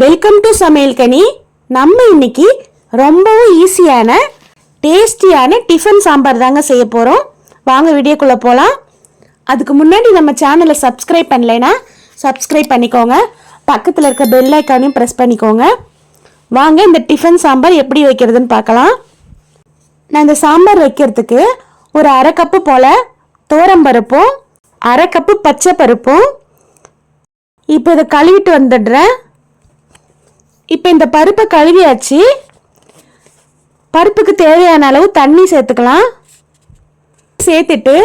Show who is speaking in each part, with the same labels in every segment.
Speaker 1: Welcome to சமையல் கனி. நம்ம இன்னைக்கு ரொம்பவும் ஈஸியான டேஸ்டியான டிஃபன் சாம்பார் தாங்க செய்ய போகிறோம் வாங்க வீடியோக்குள்ளே போகலாம் அதுக்கு முன்னாடி நம்ம சேனலை சப்ஸ்கிரைப் பண்ணலைன்னா சப்ஸ்கிரைப் பண்ணிக்கோங்க. பக்கத்தில் இருக்க பெல் ஐக்கானையும் ப்ரெஸ் பண்ணிக்கோங்க. வாங்க இந்த டிஃபன் சாம்பார் எப்படி வைக்கிறதுன்னு பார்க்கலாம். நான் இந்த சாம்பார் வைக்கிறதுக்கு ஒரு அரை கப்பு போல் பருப்பும் அரை கப்பு பச்சை பருப்பும் இப்போ இதை கழுவிட்டு வந்துடுறேன். இப்போ இந்த பருப்பை கழுவியாச்சு. பருப்புக்கு தேவையான அளவு தண்ணி சேர்த்துக்கலாம். சேர்த்துட்டு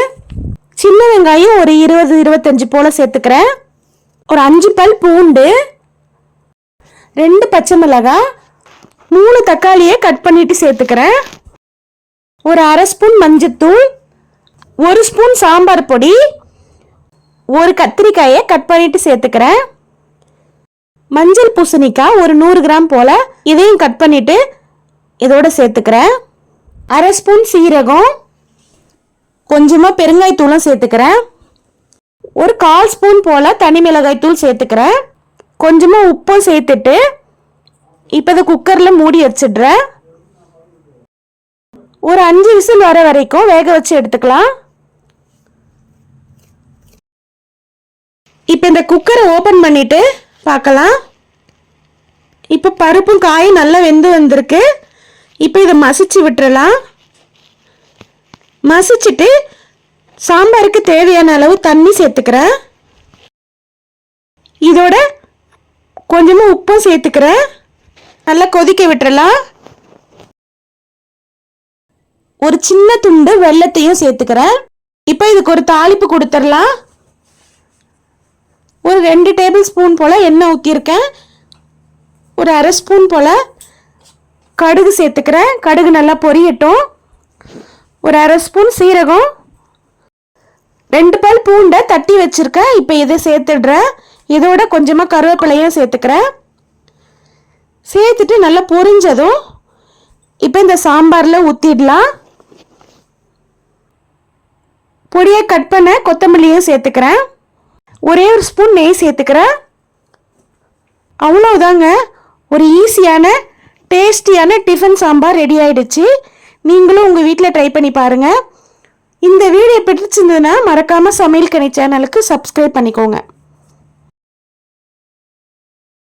Speaker 1: சின்ன வெங்காயம் ஒரு இருபது இருபத்தஞ்சு போல் சேர்த்துக்கிறேன். ஒரு அஞ்சு பல் பூண்டு ரெண்டு பச்சை மிளகாய் மூணு தக்காளியை கட் பண்ணிட்டு சேர்த்துக்கிறேன். ஒரு அரை ஸ்பூன் மஞ்சத்தூள் ஒரு ஸ்பூன் சாம்பார் பொடி ஒரு கத்திரிக்காயை கட் பண்ணிட்டு சேர்த்துக்கிறேன். மஞ்சள் பூசணிக்காய் ஒரு நூறு கிராம் போல் இதையும் கட் பண்ணிட்டு இதோட சேர்த்துக்கிறேன். அரை ஸ்பூன் சீரகம் கொஞ்சமாக பெருங்காய்த்தூளும் சேர்த்துக்கிறேன். ஒரு கால் ஸ்பூன் போல் தனி மிளகாய்த்தூள் சேர்த்துக்கிறேன். கொஞ்சமாக உப்பும் சேர்த்துட்டு இப்போ இதை குக்கரில் மூடி வச்சிடுறேன். ஒரு அஞ்சு விசில் வர வரைக்கும் வேக வச்சு எடுத்துக்கலாம். இப்போ இந்த குக்கரை ஓப்பன் பண்ணிவிட்டு பார்க்கலாம். இப்போ பருப்பும் காயும் நல்லா வெந்து வந்திருக்கு. இப்போ இதை மசிச்சு விட்டுறலாம். மசிச்சுட்டு சாம்பாருக்கு தேவையான அளவு தண்ணி சேர்த்துக்கிறேன். இதோட கொஞ்சமாக உப்பும் சேர்த்துக்கிறேன். நல்லா கொதிக்க விட்டுறலாம். ஒரு சின்ன துண்டு வெள்ளத்தையும் சேர்த்துக்கிறேன். இப்போ இதுக்கு ஒரு தாளிப்பு கொடுத்துடலாம். ஒரு ரெண்டு டேபிள் ஸ்பூன் போல் எண்ணெய் ஊற்றிருக்கேன் ஒரு அரை ஸ்பூன் போல் கடுகு சேர்த்துக்கிறேன். கடுகு நல்லா பொரியட்டும். ஒரு அரை ஸ்பூன் சீரகம். ரெண்டு பால் பூண்டை தட்டி வச்சுருக்கேன். இப்போ இதை சேர்த்துடுறேன். இதோட கொஞ்சமாக கருவேப்பிலையும் சேர்த்துக்கிறேன். சேர்த்துட்டு நல்லா பொரிஞ்சதும் இப்போ இந்த சாம்பாரில் ஊற்றிடலாம் பொடியை கட் பண்ண கொத்தமல்லியும் சேர்த்துக்கிறேன். ஒரே ஒரு ஸ்பூன் நெய் சேர்த்துக்கிறேன் அவ்வளோதாங்க ஒரு ஈஸியான டேஸ்டியான டிஃபன் சாம்பார் ரெடி ஆயிடுச்சு. நீங்களும் உங்கள் வீட்டில் ட்ரை பண்ணி பாருங்கள் இந்த வீடியோ பிடிச்சிருந்ததுன்னா மறக்காமல் சமையல் கணி சேனலுக்கு சப்ஸ்கிரைப் பண்ணிக்கோங்க.